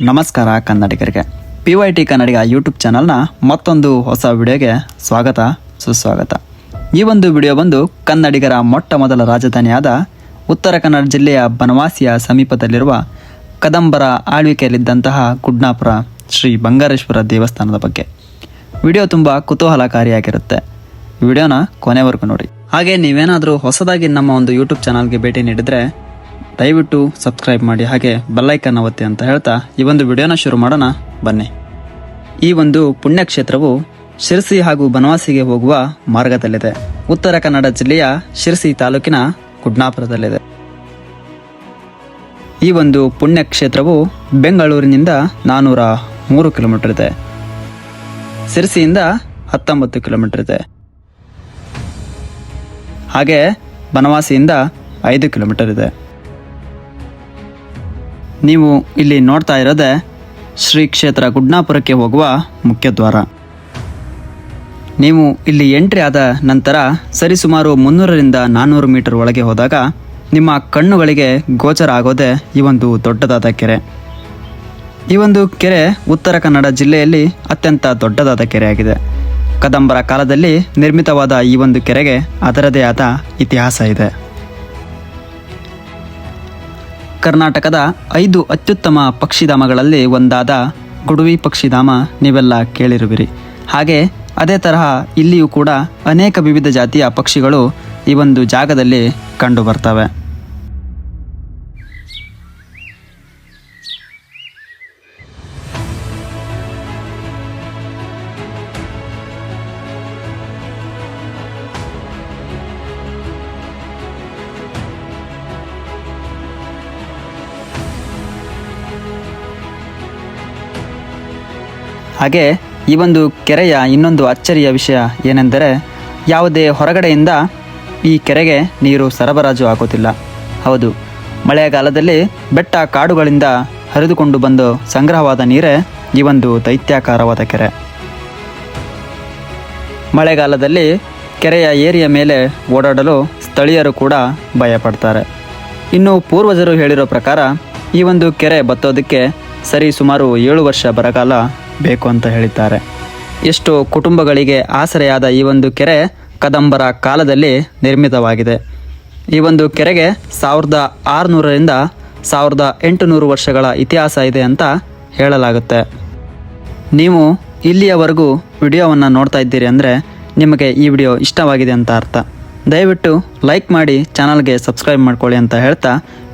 ನಮಸ್ಕಾರ ಕನ್ನಡಿಗರಿಗೆ. P Y T Kannadiga YouTube ಚಾನಲ್ನ ಮತ್ತೊಂದು ಹೊಸ ವಿಡಿಯೋಗೆ ಸ್ವಾಗತ, ಸುಸ್ವಾಗತ. ಈ ಒಂದು ವಿಡಿಯೋ ಬಂದು ಕನ್ನಡಿಗರ ಮೊಟ್ಟ ಮೊದಲ ರಾಜಧಾನಿಯಾದ ಉತ್ತರ ಕನ್ನಡ ಜಿಲ್ಲೆಯ ಬನವಾಸಿಯ ಸಮೀಪದಲ್ಲಿರುವ ಕದಂಬರ ಆಳ್ವಿಕೆಯಲ್ಲಿದ್ದಂತಹ ಗುಡ್ನಾಪುರ ಶ್ರೀ ಬಂಗಾರೇಶ್ವರ ದೇವಸ್ಥಾನದ ಬಗ್ಗೆ. ವಿಡಿಯೋ ತುಂಬ ಕುತೂಹಲಕಾರಿಯಾಗಿರುತ್ತೆ. ವಿಡಿಯೋನ ಕೊನೆವರೆಗೂ ನೋಡಿ. ಹಾಗೆ ನೀವೇನಾದರೂ ಹೊಸದಾಗಿ ನಮ್ಮ ಒಂದು ಯೂಟ್ಯೂಬ್ ಚಾನಲ್ಗೆ ಭೇಟಿ ನೀಡಿದರೆ ದಯವಿಟ್ಟು ಸಬ್ಸ್ಕ್ರೈಬ್ ಮಾಡಿ ಹಾಗೆ ಬೆಲ್ಲೈಕನ್ ಒತ್ತಿ ಅಂತ ಹೇಳ್ತಾ ಈ ಒಂದು ವಿಡಿಯೋನ ಶುರು ಮಾಡೋಣ. ಬನ್ನಿ. ಈ ಒಂದು ಪುಣ್ಯಕ್ಷೇತ್ರವು ಶಿರಸಿ ಹಾಗೂ ಬನವಾಸಿಗೆ ಹೋಗುವ ಮಾರ್ಗದಲ್ಲಿದೆ. ಉತ್ತರ ಕನ್ನಡ ಜಿಲ್ಲೆಯ ಶಿರಸಿ ತಾಲೂಕಿನ ಕುಡ್ನಾಪುರದಲ್ಲಿದೆ. ಈ ಒಂದು ಪುಣ್ಯಕ್ಷೇತ್ರವು ಬೆಂಗಳೂರಿನಿಂದ ನಾನೂರ ಮೂರು ಕಿಲೋಮೀಟರ್ ಇದೆ. ಸಿರಸಿಯಿಂದ ಹತ್ತೊಂಬತ್ತು ಕಿಲೋಮೀಟರ್ ಇದೆ. ಹಾಗೆ ಬನವಾಸಿಯಿಂದ ಐದು ಕಿಲೋಮೀಟರ್ ಇದೆ. ನೀವು ಇಲ್ಲಿ ನೋಡ್ತಾ ಇರೋದೆ ಶ್ರೀ ಕ್ಷೇತ್ರ ಗುಡ್ನಾಪುರಕ್ಕೆ ಹೋಗುವ ಮುಖ್ಯ ದ್ವಾರ. ನೀವು ಇಲ್ಲಿ ಎಂಟ್ರಿ ಆದ ನಂತರ ಸರಿಸುಮಾರು ಮುನ್ನೂರರಿಂದ ನಾನ್ನೂರು ಮೀಟರ್ ಒಳಗೆ ಹೋದಾಗ ನಿಮ್ಮ ಕಣ್ಣುಗಳಿಗೆ ಗೋಚರ ಆಗೋದೇ ಈ ಒಂದು ದೊಡ್ಡದಾದ ಕೆರೆ. ಈ ಒಂದು ಕೆರೆ ಉತ್ತರ ಕನ್ನಡ ಜಿಲ್ಲೆಯಲ್ಲಿ ಅತ್ಯಂತ ದೊಡ್ಡದಾದ ಕೆರೆಯಾಗಿದೆ. ಕದಂಬರ ಕಾಲದಲ್ಲಿ ನಿರ್ಮಿತವಾದ ಈ ಒಂದು ಕೆರೆಗೆ ಅದರದೇ ಆದ ಇತಿಹಾಸ ಇದೆ. ಕರ್ನಾಟಕದ ಐದು ಅತ್ಯುತ್ತಮ ಪಕ್ಷಿಧಾಮಗಳಲ್ಲಿ ಒಂದಾದ ಗುಡುವಿ ಪಕ್ಷಿಧಾಮ ನೀವೆಲ್ಲ ಕೇಳಿರುವಿರಿ. ಹಾಗೆ ಅದೇ ತರಹ ಇಲ್ಲಿಯೂ ಕೂಡ ಅನೇಕ ವಿವಿಧ ಜಾತಿಯ ಪಕ್ಷಿಗಳು ಈ ಒಂದು ಜಾಗದಲ್ಲಿ ಕಂಡು ಬರ್ತವೆ. ಹಾಗೆ ಈ ಒಂದು ಕೆರೆಯ ಇನ್ನೊಂದು ಅಚ್ಚರಿಯ ವಿಷಯ ಏನೆಂದರೆ ಯಾವುದೇ ಹೊರಗಡೆಯಿಂದ ಈ ಕೆರೆಗೆ ನೀರು ಸರಬರಾಜು ಆಗೋದಿಲ್ಲ ಹೌದು, ಮಳೆಗಾಲದಲ್ಲಿ ಬೆಟ್ಟ ಕಾಡುಗಳಿಂದ ಹರಿದುಕೊಂಡು ಬಂದು ಸಂಗ್ರಹವಾದ ನೀರೇ ಈ ಒಂದು ದೈತ್ಯಾಕಾರವಾದ ಕೆರೆ. ಮಳೆಗಾಲದಲ್ಲಿ ಕೆರೆಯ ಏರಿಯ ಮೇಲೆ ಓಡಾಡಲು ಸ್ಥಳೀಯರು ಕೂಡ ಭಯಪಡ್ತಾರೆ. ಇನ್ನು ಪೂರ್ವಜರು ಹೇಳಿರೋ ಪ್ರಕಾರ ಈ ಒಂದು ಕೆರೆ ಬತ್ತೋದಕ್ಕೆ ಸರಿ ಸುಮಾರು ಏಳು ವರ್ಷ ಬರಗಾಲ ಬೇಕು ಅಂತ ಹೇಳಿದ್ದಾರೆ. ಎಷ್ಟು ಕುಟುಂಬಗಳಿಗೆ ಆಸರೆಯಾದ ಈ ಒಂದು ಕೆರೆ ಕದಂಬರ ಕಾಲದಲ್ಲಿ ನಿರ್ಮಿತವಾಗಿದೆ. ಈ ಒಂದು ಕೆರೆಗೆ ಸಾವಿರದ ಆರುನೂರರಿಂದ ಸಾವಿರದ ಎಂಟುನೂರು ವರ್ಷಗಳ ಇತಿಹಾಸ ಇದೆ ಅಂತ ಹೇಳಲಾಗುತ್ತೆ. ನೀವು ಇಲ್ಲಿಯವರೆಗೂ ವಿಡಿಯೋವನ್ನು ನೋಡ್ತಾ ಇದ್ದೀರಿ ಅಂದರೆ ನಿಮಗೆ ಈ ವಿಡಿಯೋ ಇಷ್ಟವಾಗಿದೆ ಅಂತ ಅರ್ಥ. ದಯವಿಟ್ಟು ಲೈಕ್ ಮಾಡಿ ಚಾನಲ್ಗೆ ಸಬ್ಸ್ಕ್ರೈಬ್ ಮಾಡ್ಕೊಳ್ಳಿ ಅಂತ ಹೇಳ್ತಾ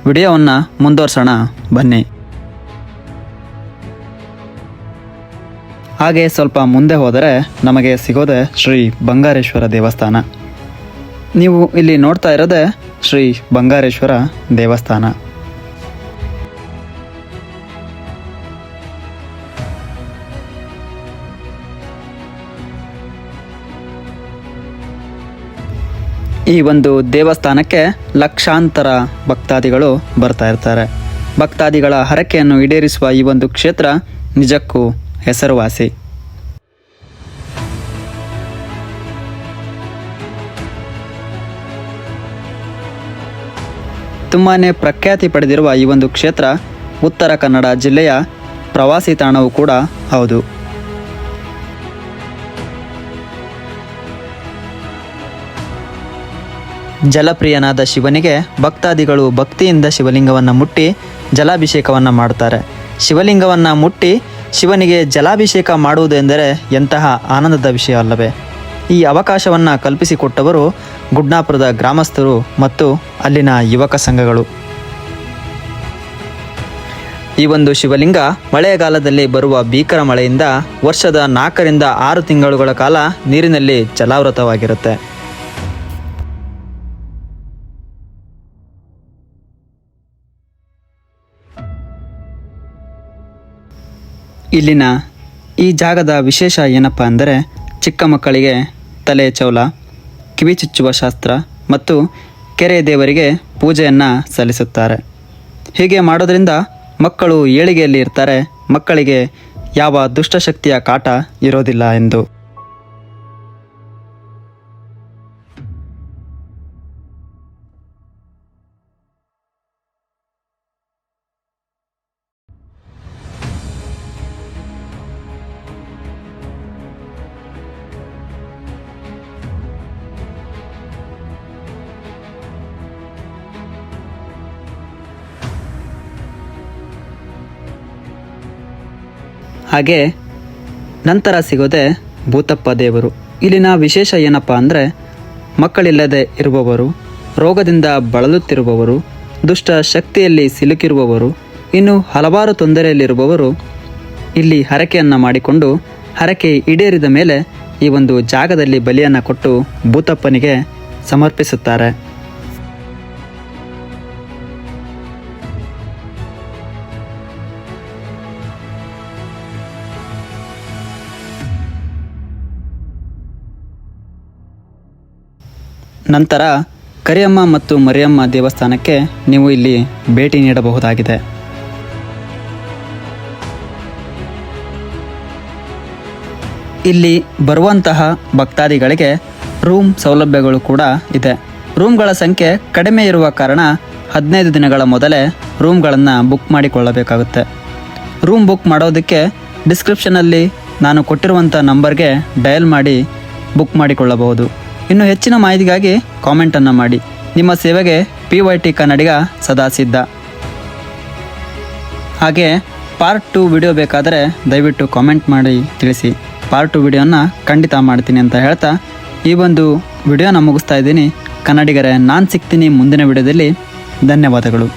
ವಿಡಿಯೋವನ್ನು ಮುಂದುವರ್ಸೋಣ. ಬನ್ನಿ. ಹಾಗೆ ಸ್ವಲ್ಪ ಮುಂದೆ ಹೋದರೆ ನಮಗೆ ಸಿಗೋದೆ ಶ್ರೀ ಬಂಗಾರೇಶ್ವರ ದೇವಸ್ಥಾನ. ನೀವು ಇಲ್ಲಿ ನೋಡ್ತಾ ಇರೋದೇ ಶ್ರೀ ಬಂಗಾರೇಶ್ವರ ದೇವಸ್ಥಾನ. ಈ ಒಂದು ದೇವಸ್ಥಾನಕ್ಕೆ ಲಕ್ಷಾಂತರ ಭಕ್ತಾದಿಗಳು ಬರ್ತಾ ಇರ್ತಾರೆ. ಭಕ್ತಾದಿಗಳ ಹರಕೆಯನ್ನು ಈಡೇರಿಸುವ ಈ ಒಂದು ಕ್ಷೇತ್ರ ನಿಜಕ್ಕೂ ಹೆಸರುವಾಸಿ. ತುಂಬಾ ಪ್ರಖ್ಯಾತಿ ಪಡೆದಿರುವ ಈ ಒಂದು ಕ್ಷೇತ್ರ ಉತ್ತರ ಕನ್ನಡ ಜಿಲ್ಲೆಯ ಪ್ರವಾಸಿ ತಾಣವೂ ಕೂಡ ಹೌದು. ಜಲಪ್ರಿಯನಾದ ಶಿವನಿಗೆ ಭಕ್ತಾದಿಗಳು ಭಕ್ತಿಯಿಂದ ಶಿವಲಿಂಗವನ್ನು ಮುಟ್ಟಿ ಜಲಾಭಿಷೇಕವನ್ನು ಮಾಡುತ್ತಾರೆ ಶಿವಲಿಂಗವನ್ನು ಮುಟ್ಟಿ ಶಿವನಿಗೆ ಜಲಾಭಿಷೇಕ ಮಾಡುವುದೆಂದರೆ ಎಂತಹ ಆನಂದದ ವಿಷಯ ಅಲ್ಲವೇ? ಈ ಅವಕಾಶವನ್ನು ಕಲ್ಪಿಸಿಕೊಟ್ಟವರು ಗುಡ್ನಾಪುರದ ಗ್ರಾಮಸ್ಥರು ಮತ್ತು ಅಲ್ಲಿನ ಯುವಕ ಸಂಘಗಳು. ಈ ಒಂದು ಶಿವಲಿಂಗ ಮಳೆಗಾಲದಲ್ಲಿ ಬರುವ ಭೀಕರ ಮಳೆಯಿಂದ ವರ್ಷದ ನಾಲ್ಕರಿಂದ ಆರು ತಿಂಗಳುಗಳ ಕಾಲ ನೀರಿನಲ್ಲಿ ಜಲಾವೃತವಾಗಿರುತ್ತೆ. ಇಲ್ಲಿನ ಈ ಜಾಗದ ವಿಶೇಷ ಏನಪ್ಪ ಅಂದರೆ ಚಿಕ್ಕ ಮಕ್ಕಳಿಗೆ ತಲೆ ಚೌಲ, ಕಿವಿ ಚುಚ್ಚುವ ಶಾಸ್ತ್ರ ಮತ್ತು ಕೆರೆ ದೇವರಿಗೆ ಪೂಜೆಯನ್ನು ಸಲ್ಲಿಸುತ್ತಾರೆ. ಹೀಗೆ ಮಾಡೋದರಿಂದ ಮಕ್ಕಳು ಏಳಿಗೆಯಲ್ಲಿ ಇರ್ತಾರೆ, ಮಕ್ಕಳಿಗೆ ಯಾವ ದುಷ್ಟಶಕ್ತಿಯ ಕಾಟ ಇರೋದಿಲ್ಲ ಎಂದು. ಹಾಗೆ ನಂತರ ಸಿಗೋದೆ ಭೂತಪ್ಪ ದೇವರು. ಇಲ್ಲಿನ ವಿಶೇಷ ಏನಪ್ಪ ಅಂದರೆ ಮಕ್ಕಳಿಲ್ಲದೆ ಇರುವವರು, ರೋಗದಿಂದ ಬಳಲುತ್ತಿರುವವರು, ದುಷ್ಟ ಶಕ್ತಿಯಲ್ಲಿ ಸಿಲುಕಿರುವವರು, ಇನ್ನು ಹಲವಾರು ತೊಂದರೆಯಲ್ಲಿರುವವರು ಇಲ್ಲಿ ಹರಕೆಯನ್ನು ಮಾಡಿಕೊಂಡು ಹರಕೆ ಈಡೇರಿದ ಮೇಲೆ ಈ ಒಂದು ಜಾಗದಲ್ಲಿ ಬಲಿಯನ್ನು ಕೊಟ್ಟು ಭೂತಪ್ಪನಿಗೆ ಸಮರ್ಪಿಸುತ್ತಾರೆ. ನಂತರ ಕರಿಯಮ್ಮ ಮತ್ತು ಮರಿಯಮ್ಮ ದೇವಸ್ಥಾನಕ್ಕೆ ನೀವು ಇಲ್ಲಿ ಭೇಟಿ ನೀಡಬಹುದಾಗಿದೆ. ಇಲ್ಲಿ ಬರುವಂತಹ ಭಕ್ತಾದಿಗಳಿಗೆ ರೂಮ್ ಸೌಲಭ್ಯಗಳು ಕೂಡ ಇದೆ. ರೂಮ್ಗಳ ಸಂಖ್ಯೆ ಕಡಿಮೆ ಇರುವ ಕಾರಣ ಹದಿನೈದು ದಿನಗಳ ಮೊದಲೇ ರೂಮ್ಗಳನ್ನು ಬುಕ್ ಮಾಡಿಕೊಳ್ಳಬೇಕಾಗುತ್ತೆ. ರೂಮ್ ಬುಕ್ ಮಾಡೋದಕ್ಕೆ ಡಿಸ್ಕ್ರಿಪ್ಷನಲ್ಲಿ ನಾನು ಕೊಟ್ಟಿರುವಂಥ ನಂಬರ್ಗೆ ಡಯಲ್ ಮಾಡಿ ಬುಕ್ ಮಾಡಿಕೊಳ್ಳಬಹುದು. ಇನ್ನು ಹೆಚ್ಚಿನ ಮಾಹಿತಿಗಾಗಿ ಕಾಮೆಂಟನ್ನು ಮಾಡಿ. ನಿಮ್ಮ ಸೇವೆಗೆ ಪಿ ವೈ ಟಿ ಕನ್ನಡಿಗ ಸದಾ ಸಿದ್ಧ. ಹಾಗೆ ಪಾರ್ಟ್ ಟು ವಿಡಿಯೋ ಬೇಕಾದರೆ ದಯವಿಟ್ಟು ಕಾಮೆಂಟ್ ಮಾಡಿ ತಿಳಿಸಿ. ಪಾರ್ಟ್ ಟು ವಿಡಿಯೋನ ಖಂಡಿತ ಮಾಡ್ತೀನಿ ಅಂತ ಹೇಳ್ತಾ, ಈ ಒಂದು ವಿಡಿಯೋನ ಮುಗಿಸ್ತಾ ಇದ್ದೀನಿ. ಕನ್ನಡಿಗರೇ, ನಾನು ಸಿಗ್ತೀನಿ ಮುಂದಿನ ವಿಡಿಯೋದಲ್ಲಿ ಧನ್ಯವಾದಗಳು.